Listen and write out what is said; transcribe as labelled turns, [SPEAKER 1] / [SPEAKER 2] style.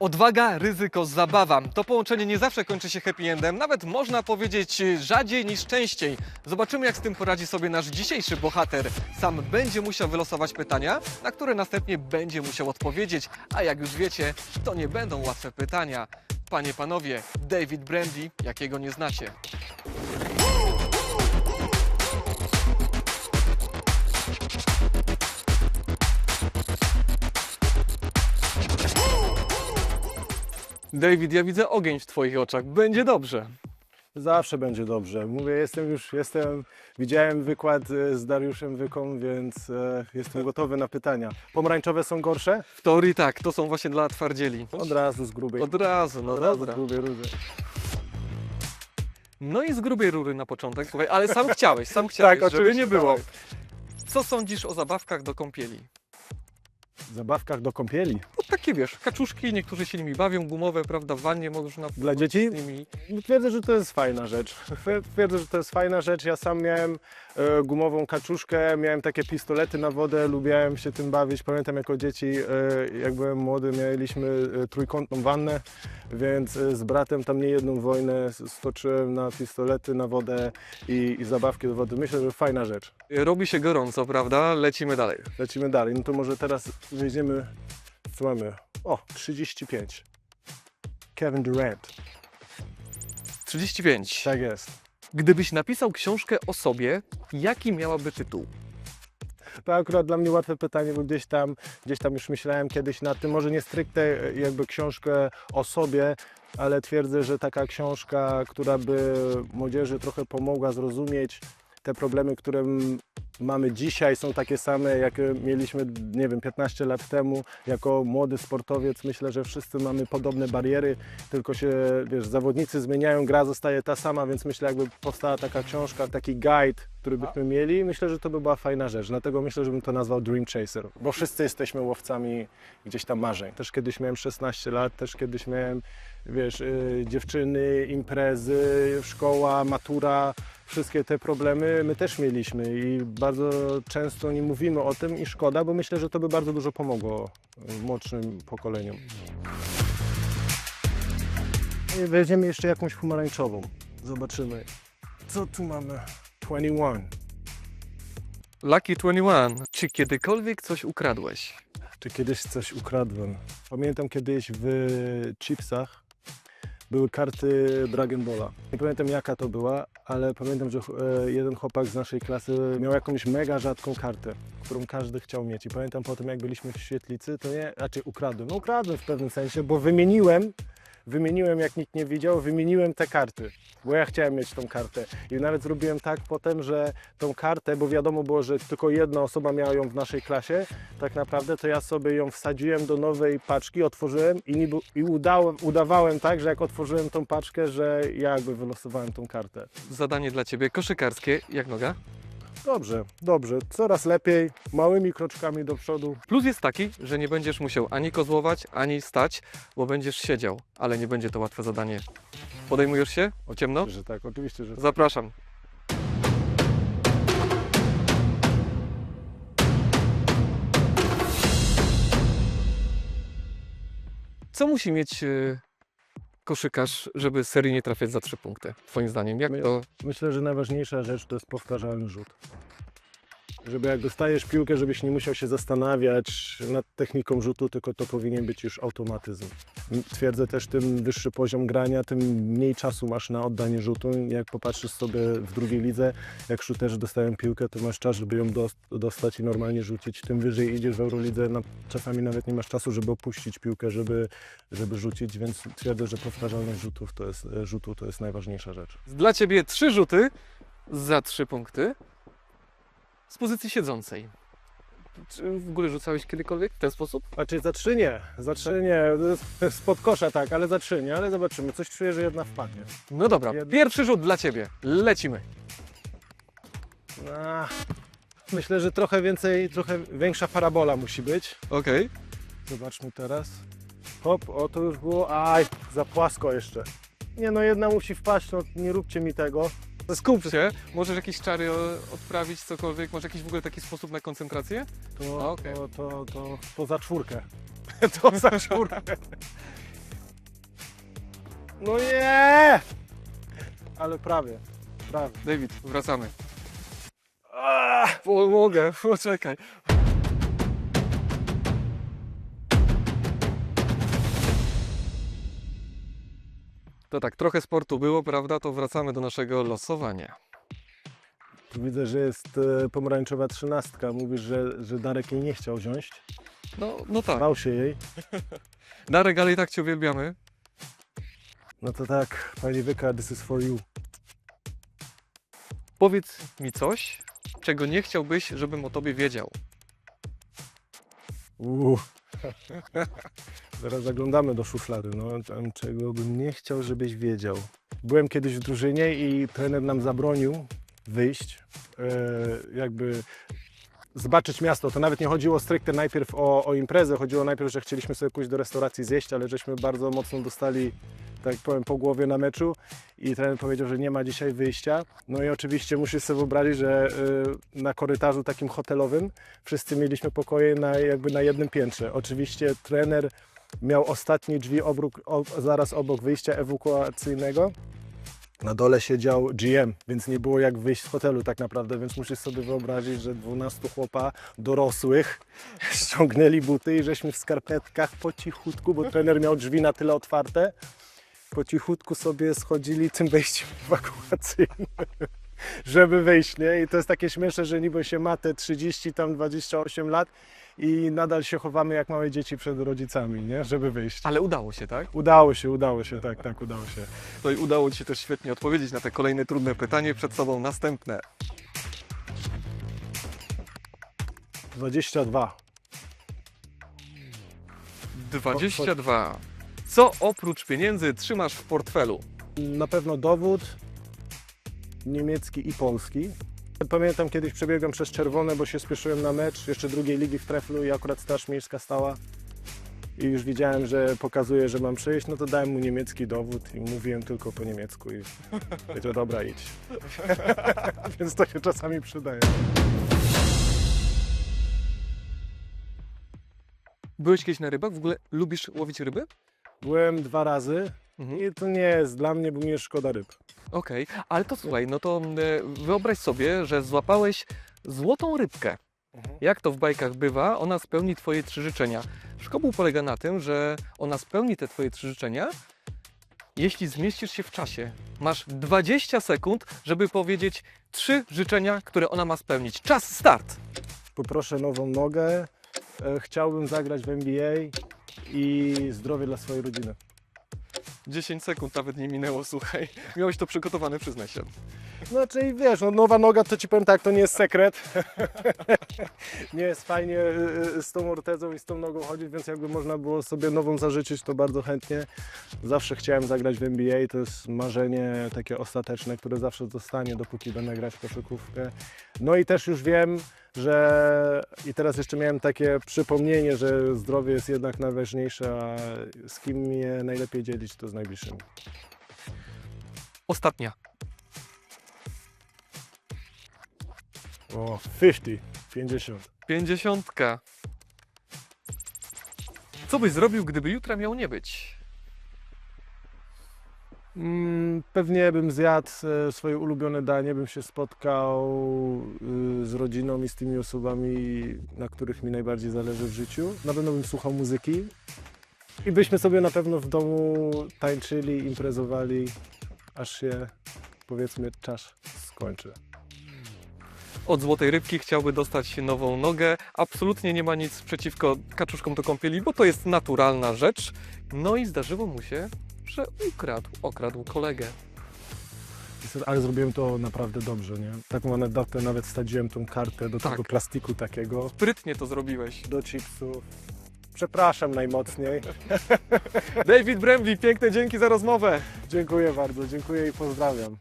[SPEAKER 1] Odwaga, ryzyko, zabawa. To połączenie nie zawsze kończy się happy endem, nawet można powiedzieć rzadziej niż częściej. Zobaczymy, jak z tym poradzi sobie nasz dzisiejszy bohater. Sam będzie musiał wylosować pytania, na które następnie będzie musiał odpowiedzieć. A jak już wiecie, to nie będą łatwe pytania. Panie, panowie, David Brandy, jakiego nie znacie. David, ja widzę ogień w twoich oczach. Będzie dobrze.
[SPEAKER 2] Zawsze będzie dobrze. Mówię, jestem już, jestem, widziałem wykład e, z Dariuszem Wyką, więc e, jestem gotowy na pytania. Pomarańczowe są gorsze?
[SPEAKER 1] W teorii tak, to są właśnie dla twardzieli.
[SPEAKER 2] Od razu z grubej.
[SPEAKER 1] Od razu, no
[SPEAKER 2] Od razu
[SPEAKER 1] dobra.
[SPEAKER 2] z grubej rury.
[SPEAKER 1] No i z grubej rury na początek, słuchaj, ale sam chciałeś, sam chciałeś,
[SPEAKER 2] Tak,
[SPEAKER 1] żeby
[SPEAKER 2] oczywiście,
[SPEAKER 1] nie było.
[SPEAKER 2] dawaj.
[SPEAKER 1] Co sądzisz o zabawkach do kąpieli?
[SPEAKER 2] Zabawkach do kąpieli.
[SPEAKER 1] No takie wiesz, kaczuszki, niektórzy się nimi bawią, gumowe, prawda, w wannie można
[SPEAKER 2] Dla dzieci?
[SPEAKER 1] z nimi.
[SPEAKER 2] Twierdzę, że to jest fajna rzecz. Twierdzę, że to jest fajna rzecz. Ja sam miałem e, gumową kaczuszkę, miałem takie pistolety na wodę, lubiałem się tym bawić. Pamiętam jako dzieci, e, jak byłem młody, mieliśmy e, trójkątną wannę, więc z bratem tam nie jedną wojnę stoczyłem na pistolety, na wodę i, i zabawki do wody. Myślę, że fajna rzecz.
[SPEAKER 1] Robi się gorąco, prawda? Lecimy dalej.
[SPEAKER 2] Lecimy dalej. No to może teraz wejdziemy, co mamy? O, 35. Kevin Durant.
[SPEAKER 1] 35.
[SPEAKER 2] Tak jest.
[SPEAKER 1] Gdybyś napisał książkę o sobie, jaki miałaby tytuł?
[SPEAKER 2] To akurat dla mnie łatwe pytanie, bo gdzieś tam, gdzieś tam już myślałem kiedyś nad tym, może nie stricte e, jakby książkę o sobie, ale twierdzę, że taka książka, która by młodzieży trochę pomogła zrozumieć te problemy, które m- mamy dzisiaj, są takie same, jakie mieliśmy, nie wiem, 15 lat temu. Jako młody sportowiec myślę, że wszyscy mamy podobne bariery, tylko się, wiesz, zawodnicy zmieniają, gra zostaje ta sama, więc myślę, jakby powstała taka książka, taki guide, który byśmy mieli, myślę, że to by była fajna rzecz. Dlatego myślę, że bym to nazwał Dream Chaser, bo wszyscy jesteśmy łowcami gdzieś tam marzeń. Też kiedyś miałem 16 lat, też kiedyś miałem, wiesz, y, dziewczyny, imprezy, szkoła, matura, wszystkie te problemy my też mieliśmy i bardzo często nie mówimy o tym i szkoda, bo myślę, że to by bardzo dużo pomogło y, młodszym pokoleniom. Weźmiemy jeszcze jakąś pomarańczową. Zobaczymy. Co tu mamy? 21.
[SPEAKER 1] Lucky 21. Czy kiedykolwiek coś ukradłeś?
[SPEAKER 2] Czy kiedyś coś ukradłem? Pamiętam kiedyś w chipsach były karty Dragon Balla. Nie pamiętam jaka to była, ale pamiętam, że e, jeden chłopak z naszej klasy miał jakąś mega rzadką kartę, którą każdy chciał mieć. I pamiętam potem, jak byliśmy w świetlicy, to nie, raczej ukradłem. No ukradłem w pewnym sensie, bo wymieniłem, wymieniłem jak nikt nie widział, wymieniłem te karty, bo ja chciałem mieć tą kartę. I nawet zrobiłem tak potem, że tą kartę, bo wiadomo było, że tylko jedna osoba miała ją w naszej klasie, tak naprawdę to ja sobie ją wsadziłem do nowej paczki, otworzyłem i, niby, i udałem, udawałem tak, że jak otworzyłem tą paczkę, że ja jakby wylosowałem tą kartę.
[SPEAKER 1] Zadanie dla ciebie koszykarskie, jak noga?
[SPEAKER 2] Dobrze, dobrze, coraz lepiej, małymi kroczkami do przodu.
[SPEAKER 1] Plus jest taki, że nie będziesz musiał ani kozłować, ani stać, bo będziesz siedział, ale nie będzie to łatwe zadanie. Podejmujesz się? O ciemno?
[SPEAKER 2] Że tak, oczywiście, że tak.
[SPEAKER 1] Zapraszam. Co musi mieć e, koszykarz, żeby seryjnie trafiać za trzy punkty? Twoim zdaniem, jak
[SPEAKER 2] My-
[SPEAKER 1] to?
[SPEAKER 2] Myślę, że najważniejsza rzecz to jest powtarzalny rzut. Żeby jak dostajesz piłkę, żebyś nie musiał się zastanawiać nad techniką rzutu, tylko to powinien być już automatyzm. Twierdzę też, tym wyższy poziom grania, tym mniej czasu masz na oddanie rzutu. Jak popatrzysz sobie w drugiej lidze, jak shooterzy dostają piłkę, to masz czas, żeby ją dos- dostać i normalnie rzucić. Tym wyżej idziesz w Eurolidze, no, czasami nawet nie masz czasu, żeby opuścić piłkę, żeby, żeby rzucić, więc twierdzę, że powtarzalność rzutów to jest, rzutu to jest najważniejsza rzecz.
[SPEAKER 1] Dla ciebie trzy rzuty za trzy punkty z pozycji siedzącej. Czy w ogóle rzucałeś kiedykolwiek w ten sposób?
[SPEAKER 2] Znaczy za trzy nie, za trzy nie, spod kosza tak, ale za trzy nie, ale zobaczymy, coś czuję, że jedna wpadnie.
[SPEAKER 1] No dobra,
[SPEAKER 2] Jed-
[SPEAKER 1] pierwszy rzut dla ciebie. Lecimy.
[SPEAKER 2] Ach, myślę, że trochę więcej, trochę większa parabola musi być.
[SPEAKER 1] Okej.
[SPEAKER 2] Zobaczmy teraz. Hop, o to już było, aj, za płasko jeszcze. Nie no, jedna musi wpaść, no nie róbcie mi tego.
[SPEAKER 1] Skup się. Możesz jakieś czary o- odprawić, cokolwiek? Może jakiś w ogóle taki sposób na koncentrację?
[SPEAKER 2] To,
[SPEAKER 1] Okej.
[SPEAKER 2] to, to, to, to za czwórkę. to za czwórkę. No nie! Ale prawie, prawie.
[SPEAKER 1] David, wracamy. Pomogę, poczekaj. To tak, trochę sportu było, prawda? To wracamy do naszego losowania.
[SPEAKER 2] Tu widzę, że jest e, pomarańczowa trzynastka. Mówisz, że, że Darek jej nie chciał wziąć.
[SPEAKER 1] No, no tak.
[SPEAKER 2] Bał się jej.
[SPEAKER 1] Darek, ale i tak Cię uwielbiamy.
[SPEAKER 2] No to tak, pani Wyka, this is for you.
[SPEAKER 1] Powiedz mi coś, czego nie chciałbyś, żebym o Tobie wiedział.
[SPEAKER 2] Uuu. Zaraz zaglądamy do szuflady, no czego bym nie chciał, żebyś wiedział. Byłem kiedyś w drużynie i trener nam zabronił wyjść, e, jakby zobaczyć miasto. To nawet nie chodziło stricte najpierw o, o imprezę, chodziło najpierw, że chcieliśmy sobie pójść do restauracji zjeść, ale żeśmy bardzo mocno dostali, tak powiem, po głowie na meczu i trener powiedział, że nie ma dzisiaj wyjścia. No i oczywiście musisz sobie wyobrazić, że y, na korytarzu takim hotelowym wszyscy mieliśmy pokoje na, jakby na jednym piętrze. Oczywiście trener miał ostatnie drzwi obróg, zaraz obok wyjścia ewakuacyjnego. Na dole siedział GM, więc nie było jak wyjść z hotelu tak naprawdę, więc musisz sobie wyobrazić, że 12 chłopa dorosłych ściągnęli buty i żeśmy w skarpetkach po cichutku, bo trener miał drzwi na tyle otwarte, po cichutku sobie schodzili tym wejściem ewakuacyjnym żeby wyjść, nie? I to jest takie śmieszne, że niby się ma te 30, tam 28 lat i nadal się chowamy jak małe dzieci przed rodzicami, nie? Żeby wyjść.
[SPEAKER 1] Ale udało się, tak?
[SPEAKER 2] Udało się, udało się, tak, tak, udało się.
[SPEAKER 1] No i udało Ci się też świetnie odpowiedzieć na te kolejne trudne pytanie. Przed sobą następne.
[SPEAKER 2] 22.
[SPEAKER 1] 22. Co oprócz pieniędzy trzymasz w portfelu?
[SPEAKER 2] Na pewno dowód niemiecki i polski. Pamiętam kiedyś przebiegłem przez czerwone, bo się spieszyłem na mecz jeszcze drugiej ligi w treflu i akurat Straż Miejska stała. I już widziałem, że pokazuje, że mam przejść, no to dałem mu niemiecki dowód i mówiłem tylko po niemiecku i powiedział, dobra, idź. Więc to się czasami przydaje.
[SPEAKER 1] Byłeś kiedyś na rybach? W ogóle lubisz łowić ryby?
[SPEAKER 2] Byłem dwa razy
[SPEAKER 1] Mhm.
[SPEAKER 2] i to nie jest dla mnie, bo mi jest szkoda ryb.
[SPEAKER 1] Okej, ale to słuchaj, no to e, wyobraź sobie, że złapałeś złotą rybkę. Jak to w bajkach bywa, ona spełni Twoje trzy życzenia. Szkopuł polega na tym, że ona spełni te Twoje trzy życzenia, jeśli zmieścisz się w czasie. Masz 20 sekund, żeby powiedzieć trzy życzenia, które ona ma spełnić. Czas, start!
[SPEAKER 2] Poproszę nową nogę, e, chciałbym zagrać w NBA i zdrowie dla swojej rodziny.
[SPEAKER 1] 10 sekund nawet nie minęło, słuchaj. Miałeś to przygotowane, przyznaj się.
[SPEAKER 2] Znaczy i wiesz, no, nowa noga to ci powiem tak, to nie jest sekret. nie jest fajnie y, y, z tą ortezą i z tą nogą chodzić, więc jakby można było sobie nową zażyczyć, to bardzo chętnie. Zawsze chciałem zagrać w NBA, to jest marzenie takie ostateczne, które zawsze zostanie, dopóki będę grać w koszykówkę. No i też już wiem, że i teraz jeszcze miałem takie przypomnienie, że zdrowie jest jednak najważniejsze, a z kim je najlepiej dzielić, to z najbliższymi.
[SPEAKER 1] Ostatnia.
[SPEAKER 2] O, 50, 50.
[SPEAKER 1] Pięćdziesiątka. Co byś zrobił, gdyby jutra miał nie być?
[SPEAKER 2] Mm, Pewnie bym zjadł e, swoje ulubione danie, bym się spotkał y, z rodziną i z tymi osobami, na których mi najbardziej zależy w życiu. Na pewno bym słuchał muzyki i byśmy sobie na pewno w domu tańczyli, imprezowali, aż się powiedzmy czas skończy.
[SPEAKER 1] Od złotej rybki chciałby dostać nową nogę. Absolutnie nie ma nic przeciwko kaczuszkom do kąpieli, bo to jest naturalna rzecz. No i zdarzyło mu się, że ukradł, okradł kolegę.
[SPEAKER 2] Ale zrobiłem to naprawdę dobrze, nie? Taką anegdotę, nawet wsadziłem tą kartę do
[SPEAKER 1] Tak.
[SPEAKER 2] tego plastiku takiego,
[SPEAKER 1] Sprytnie to zrobiłeś.
[SPEAKER 2] do chipsów. Przepraszam najmocniej.
[SPEAKER 1] David Bremley, piękne dzięki za rozmowę.
[SPEAKER 2] Dziękuję bardzo, dziękuję i pozdrawiam.